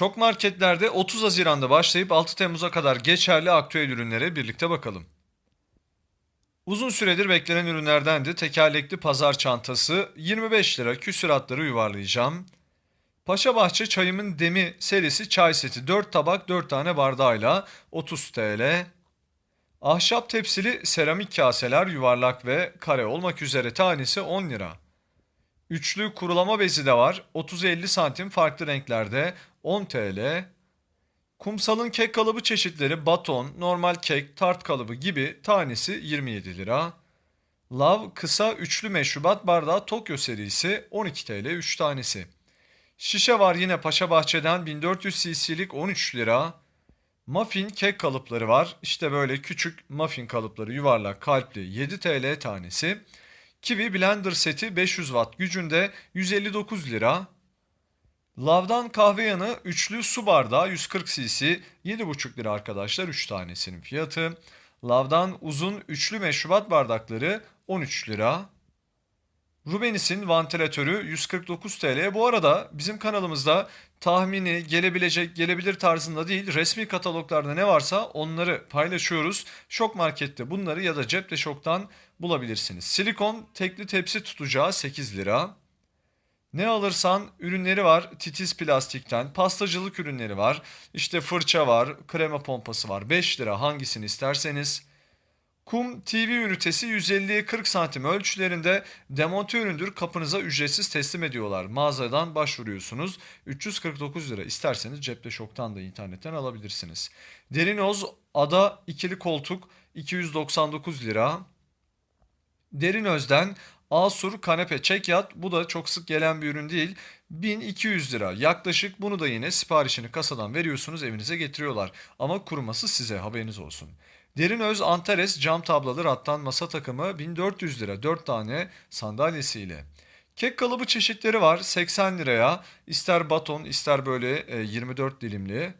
Şok marketlerde 30 Haziran'da başlayıp 6 Temmuz'a kadar geçerli aktüel ürünlere birlikte bakalım. Uzun süredir beklenen ürünlerdendi. Tekerlekli pazar çantası 25 lira küsuratları yuvarlayacağım. Paşa Bahçe çayımın demi serisi çay seti 4 tabak 4 tane bardağıyla 30 TL. Ahşap tepsili seramik kaseler yuvarlak ve kare olmak üzere tanesi 10 lira. Üçlü kurulama bezi de var. 30-50 santim farklı renklerde 10 TL. Kumsalın kek kalıbı çeşitleri baton, normal kek, tart kalıbı gibi tanesi 27 lira. Lav kısa üçlü meşrubat bardağı Tokyo serisi 12 TL 3 tanesi. Şişe var yine Paşa Bahçe'den 1400 cc'lik 13 lira. Muffin kek kalıpları var. İşte böyle küçük muffin kalıpları yuvarlak kalpli 7 TL tanesi. Kiwi blender seti 500 watt gücünde 159 lira. Lavdan kahve yanı üçlü su bardağı 140 cc 7,5 lira arkadaşlar 3 tanesinin fiyatı. Lavdan uzun üçlü meşrubat bardakları 13 lira. Rubenis'in vantilatörü 149 TL. Bu arada bizim kanalımızda tahmini gelebilecek, gelebilir tarzında değil resmi kataloglarda ne varsa onları paylaşıyoruz. Şok Market'te bunları ya da Cepte Şok'tan bulabilirsiniz. Silikon tekli tepsi tutacağı 8 lira. Ne alırsan ürünleri var titiz plastikten, pastacılık ürünleri var, işte fırça var, krema pompası var 5 lira hangisini isterseniz. Kum TV ünitesi 150'ye 40 santim ölçülerinde demonte üründür kapınıza ücretsiz teslim ediyorlar. Mağazadan başvuruyorsunuz 349 lira isterseniz cepte şoktan da internetten alabilirsiniz. Derinoz ada ikili koltuk 299 lira. Derinöz'den Asur kanepe çekyat bu da çok sık gelen bir ürün değil. 1200 lira yaklaşık bunu da yine siparişini kasadan veriyorsunuz evinize getiriyorlar. Ama kuruması size haberiniz olsun. Derinöz Antares cam tablalı rattan masa takımı 1400 lira 4 tane sandalyesiyle. Kek kalıbı çeşitleri var 80 liraya ister baton ister böyle e, 24 dilimli.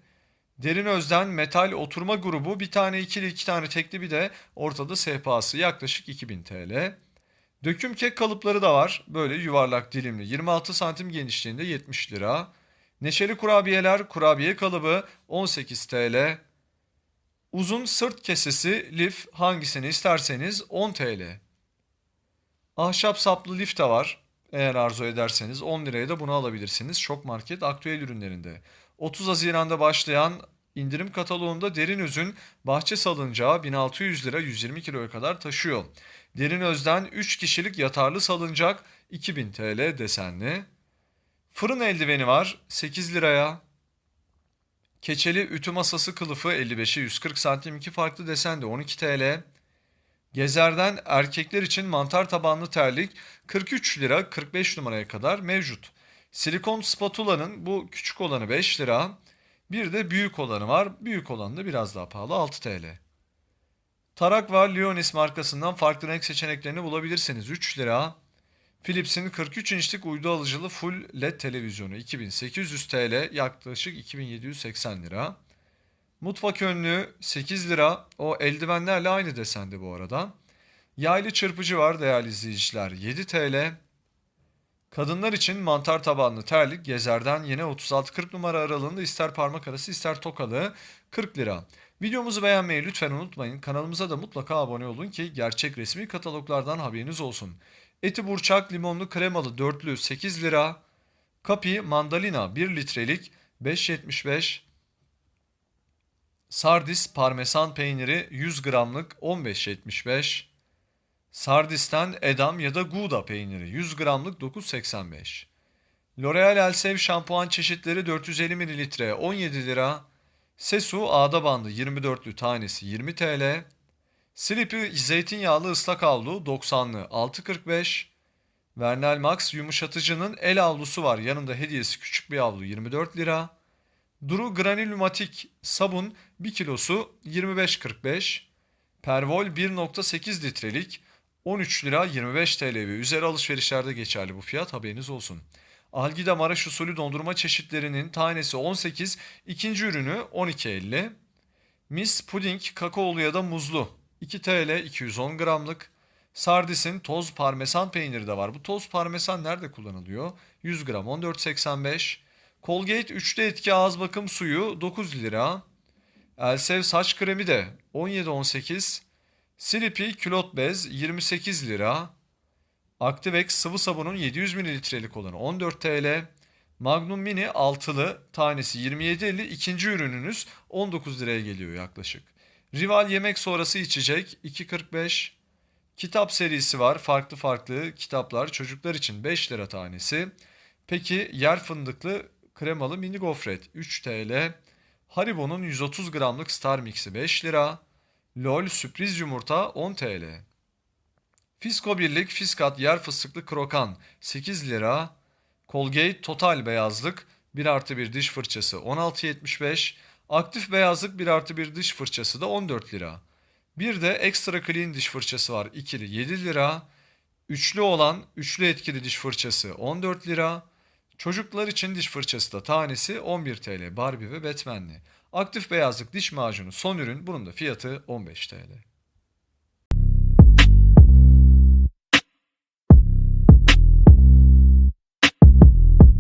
Derinöz'den metal oturma grubu bir tane ikili iki tane tekli bir de ortada sehpası yaklaşık 2000 TL. Döküm kek kalıpları da var. Böyle yuvarlak dilimli. 26 santim genişliğinde 70 lira. Neşeli kurabiyeler kurabiye kalıbı 18 TL. Uzun sırt kesesi lif hangisini isterseniz 10 TL. Ahşap saplı lif de var. Eğer arzu ederseniz 10 liraya da bunu alabilirsiniz. Şok Market aktüel ürünlerinde. 30 Haziran'da başlayan indirim kataloğunda derin özün bahçe salıncağı 1600 lira 120 kiloya kadar taşıyor. Derin özden 3 kişilik yatarlı salıncak 2000 TL desenli. Fırın eldiveni var 8 liraya. Keçeli ütü masası kılıfı 55'e 140 santim iki farklı desende 12 TL. Gezer'den erkekler için mantar tabanlı terlik 43 lira 45 numaraya kadar mevcut. Silikon spatulanın bu küçük olanı 5 lira. Bir de büyük olanı var. Büyük olanı da biraz daha pahalı 6 TL. Tarak var Leonis markasından farklı renk seçeneklerini bulabilirsiniz 3 lira. Philips'in 43 inçlik uydu alıcılı full LED televizyonu 2800 TL yaklaşık 2780 lira. Mutfak önlüğü 8 lira. O eldivenlerle aynı desende bu arada. Yaylı çırpıcı var değerli izleyiciler 7 TL. Kadınlar için mantar tabanlı terlik gezerden yine 36-40 numara aralığında ister parmak arası ister tokalı 40 lira. Videomuzu beğenmeyi lütfen unutmayın. Kanalımıza da mutlaka abone olun ki gerçek resmi kataloglardan haberiniz olsun. Eti burçak limonlu kremalı dörtlü 8 lira. Kapi mandalina 1 litrelik 5.75. Sardis parmesan peyniri 100 gramlık 15.75. Sardis'ten Edam ya da Gouda peyniri 100 gramlık 9.85. L'Oreal Elsev şampuan çeşitleri 450 mililitre 17 lira. Sesu ağda bandı 24'lü tanesi 20 TL. Sleepy zeytinyağlı ıslak havlu 90'lı 6.45. Vernel Max yumuşatıcının el havlusu var. Yanında hediyesi küçük bir havlu 24 lira. Duru granülmatik sabun 1 kilosu 25.45. Pervol 1.8 litrelik 13 lira 25 TL ve üzeri alışverişlerde geçerli bu fiyat haberiniz olsun. Algida Maraş usulü dondurma çeşitlerinin tanesi 18, ikinci ürünü 12.50. Mis puding kakaolu ya da muzlu 2 TL 210 gramlık. Sardis'in toz parmesan peyniri de var. Bu toz parmesan nerede kullanılıyor? 100 gram 14.85. Colgate üçlü etki ağız bakım suyu 9 lira. Elsev saç kremi de 17.18. Silipi külot bez 28 lira. Activex sıvı sabunun 700 mililitrelik olanı 14 TL. Magnum Mini altılı tanesi 27.50 ikinci ürününüz 19 liraya geliyor yaklaşık. Rival yemek sonrası içecek 2.45. Kitap serisi var farklı farklı kitaplar çocuklar için 5 lira tanesi. Peki yer fındıklı kremalı mini gofret 3 TL. Haribo'nun 130 gramlık Star Mix'i 5 lira. LOL sürpriz yumurta 10 TL. Fisko birlik Fiskat yer fıstıklı krokan 8 lira. Colgate Total beyazlık 1 artı 1 diş fırçası 16.75. Aktif beyazlık 1 artı 1 diş fırçası da 14 lira. Bir de Extra Clean diş fırçası var ikili 7 lira. Üçlü olan üçlü etkili diş fırçası 14 lira. Çocuklar için diş fırçası da tanesi 11 TL Barbie ve Batman'li. Aktif beyazlık diş macunu son ürün bunun da fiyatı 15 TL.